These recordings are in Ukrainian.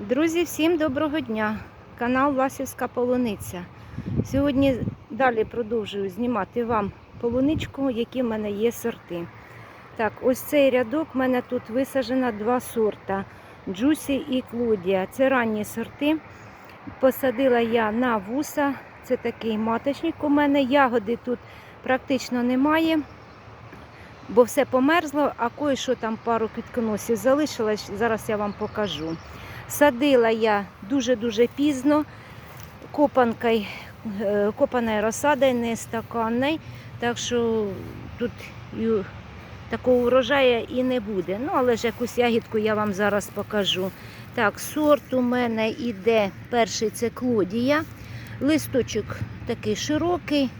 Друзі, всім доброго дня! Канал Ласівська Полуниця. Сьогодні далі продовжую знімати вам полуничку, які в мене є сорти. Так, ось цей рядок в мене тут висаджено два сорта Джусі і Клудія. Це ранні сорти. Посадила я на вуса. Це такий маточник у мене. Ягоди тут практично немає, бо все померзло, а кое-що там пару квітконосів залишилось. Зараз я вам покажу. Садила я дуже-дуже пізно копанкою, е, копаною розсадою, не стаканною. Так що тут такого урожаю і не буде. Ну, але ж якусь ягідку я вам зараз покажу. Так, сорт у мене йде перший це Клодія. Листочок такий широкий,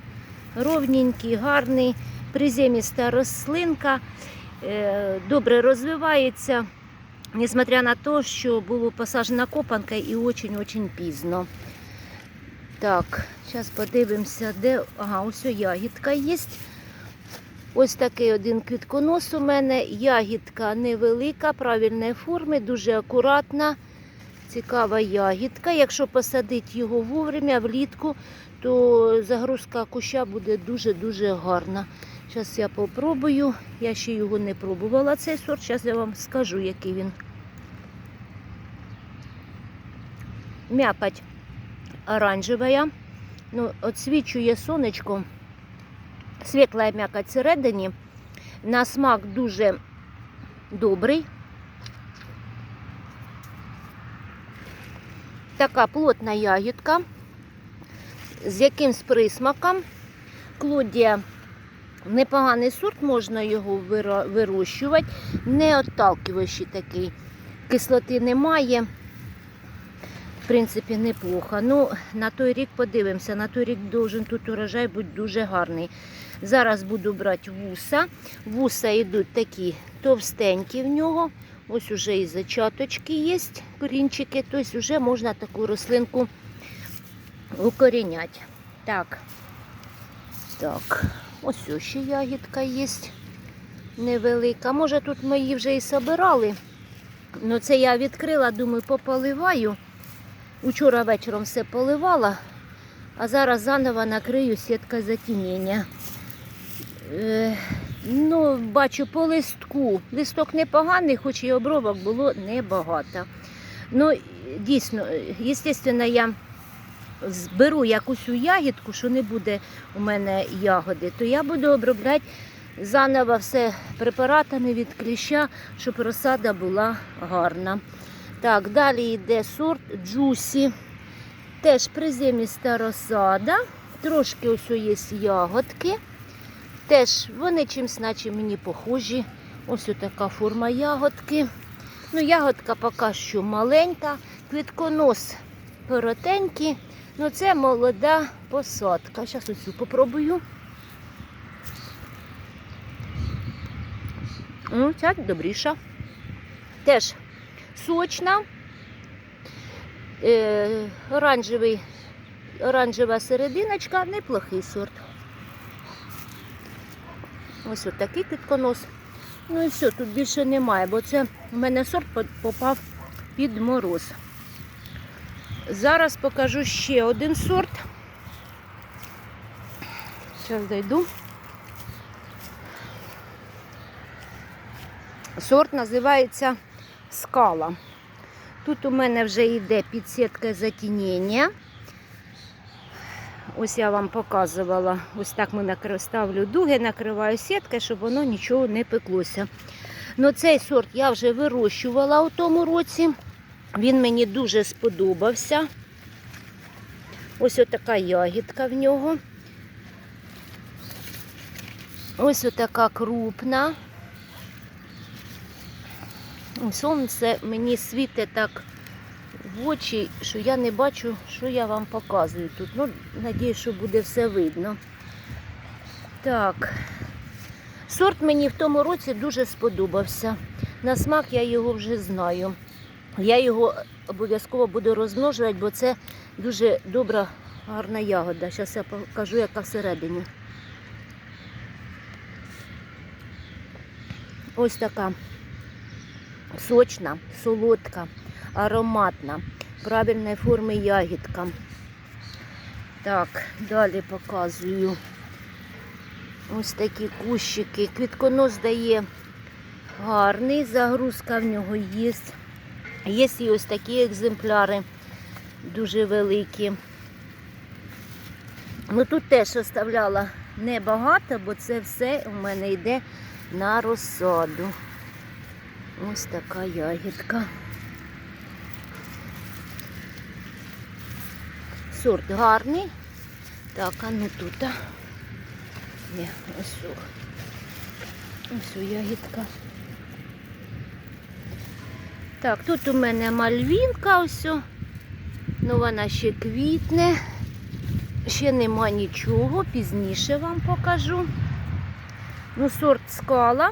ровненький, гарний, приземіста рослинка, е, добре розвивається. Несмотря на те, що було посаджена копанка і очень-очень пізно. Так, зараз подивимося, де. Ага, ось ягідка є. Ось такий один квітконос у мене. Ягідка невелика, правильної форми, дуже акуратна, цікава ягідка. Якщо посадити його вовремя влітку, то загрузка куща буде дуже-дуже гарна. Зараз я попробую. Я ще його не пробувала цей сорт. Зараз я вам скажу, який він. М'якоть оранжевая. Ну, отсвічує сонечко. Світла м'якоть всередині. На смак дуже добрий. Така плотна ягідка. З якимсь присмаком. Клодія непоганий сорт, можна його вирощувати. Не отталкиваючий такий. Кислоти немає. В принципі, неплохо. Ну, на той рік подивимося. На той рік должен тут урожай бути дуже гарний. Зараз буду брати вуса. Вуса йдуть такі товстенькі в нього. Ось уже і зачаточки є, корінчики. Тобто вже можна таку рослинку укоріняти. Так. Так. Ось ще ягідка є невелика. Може тут ми її вже і собирали. Ну це я відкрила, думаю, пополиваю. Учора вечором все поливала, а зараз заново накрию сіткою затінення. Е, ну, бачу по листку. Листок непоганий, хоч і обробок було небагато. Ну, дійсно, звісно, я зберу якусь ягідку, що не буде у мене ягоди, то я буду обробляти заново все препаратами від кліща, щоб розсада була гарна. Так, далі йде сорт джусі. Теж приземіста розсада. Трошки ось є ягодки. Теж вони чимсь наче мені похожі. Ось така форма ягодки. Ну, ягодка поки що маленька, квітконос коротенький. Ну, це молода посадка. Зараз оцю попробую. Ну, ця добріша. Теж сочна, е, оранжевий, оранжева серединочка, неплохий сорт. Ось отакий квітконос. Ну і все, тут більше немає, бо це в мене сорт попав під мороз. Зараз покажу ще один сорт. Зараз дойду. Сорт називається скала. Тут у мене вже йде підсітка затінення. Ось я вам показувала. Ось так ми ставлю дуги, накриваю сіткою, щоб воно нічого не пеклося. Ну, цей сорт я вже вирощувала у тому році. Він мені дуже сподобався. Ось отака ягідка в нього. Ось отака крупна. Сонце мені світить так в очі, що я не бачу, що я вам показую тут. Ну, надіюсь, що буде все видно. Так. Сорт мені в тому році дуже сподобався. На смак я його вже знаю. Я його обов'язково буду розмножувати, бо це дуже добра, гарна ягода. Зараз я покажу, яка всередині. Ось така сочна, солодка. ароматна, правильної форми ягідка. Так, далі показую. Ось такі кущики. Квітконос дає гарний, загрузка в нього є. Є і ось такі екземпляри дуже великі. Ну тут теж оставляла небагато, бо це все у мене йде на розсаду. Ось така ягідка. Сорт гарний. Так, а ну тут. а. Ні, ось. Ось ягідка. Так, тут у мене мальвінка ось. Ну вона ще квітне. Ще нема нічого, пізніше вам покажу. Ну, сорт скала.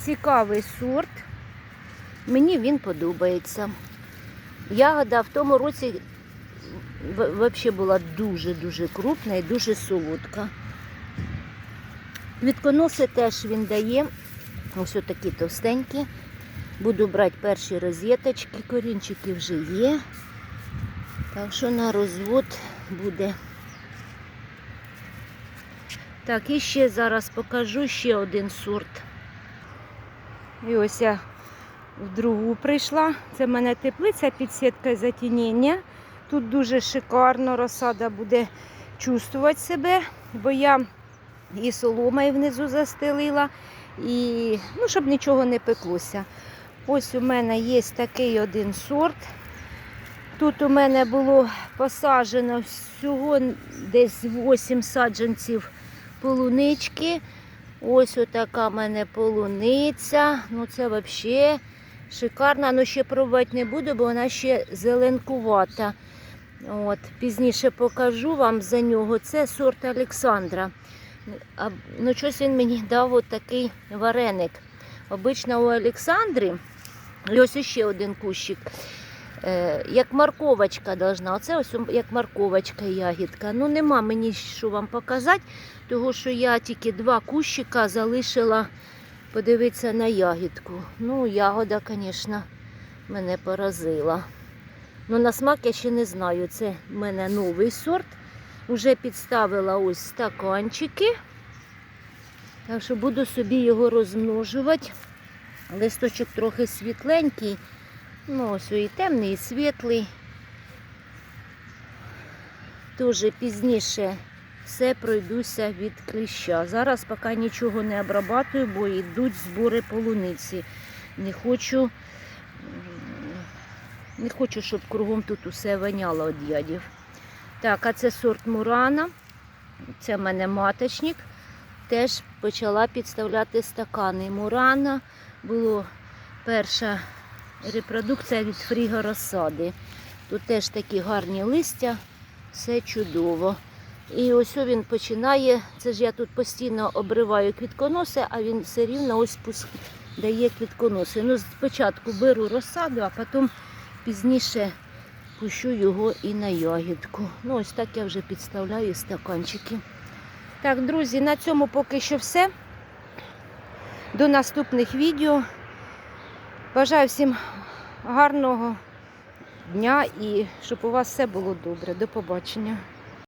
Цікавий сорт. Мені він подобається. Ягода в тому році взагалі була дуже-дуже крупна і дуже солодка. Квітконоси теж він дає. Ось такі товстенькі. Буду брати перші розеточки, корінчики вже є. Так що на розвод буде. Так, і ще зараз покажу ще один сорт. І ось я в другу прийшла. Це в мене теплиця під сіткою затінення. Тут дуже шикарно розсада буде чувствувати себе, бо я і соломою внизу застелила, і ну, щоб нічого не пеклося. Ось у мене є такий один сорт. Тут у мене було посаджено всього десь 8 саджанців полунички. Ось отака в мене полуниця. Ну це взагалі шикарна. Ну ще пробувати не буду, бо вона ще зеленкувата. От, Пізніше покажу вам за нього. Це сорт Олександра. А, ну, щось він мені дав от такий вареник. Обично у Олександрі, і ось ще один кущик. Е, як морковочка должна. Оце ось як морковочка ягідка. Ну нема мені що вам показати, тому що я тільки два кущика залишила подивитися на ягідку. Ну, ягода, звісно, мене поразила. Ну, на смак я ще не знаю. Це в мене новий сорт. Уже підставила ось стаканчики. Так що буду собі його розмножувати. Листочок трохи світленький. Ну, ось і темний, і світлий. Дуже пізніше все пройдуся від кліща. Зараз поки нічого не обрабатую, бо йдуть збори полуниці. Не хочу, не хочу, щоб кругом тут усе воняло від ядів. Так, а це сорт Мурана. Це в мене маточник. Теж почала підставляти стакани. Мурана було перша репродукція від фріго розсади. Тут теж такі гарні листя, все чудово. І ось він починає, це ж я тут постійно обриваю квітконоси, а він все рівно ось пуск дає квітконоси. Ну, спочатку беру розсаду, а потім пізніше пущу його і на ягідку. Ну, ось так я вже підставляю стаканчики. Так, друзі, на цьому поки що все. До наступних відео. Бажаю всім гарного дня і щоб у вас все було добре. До побачення.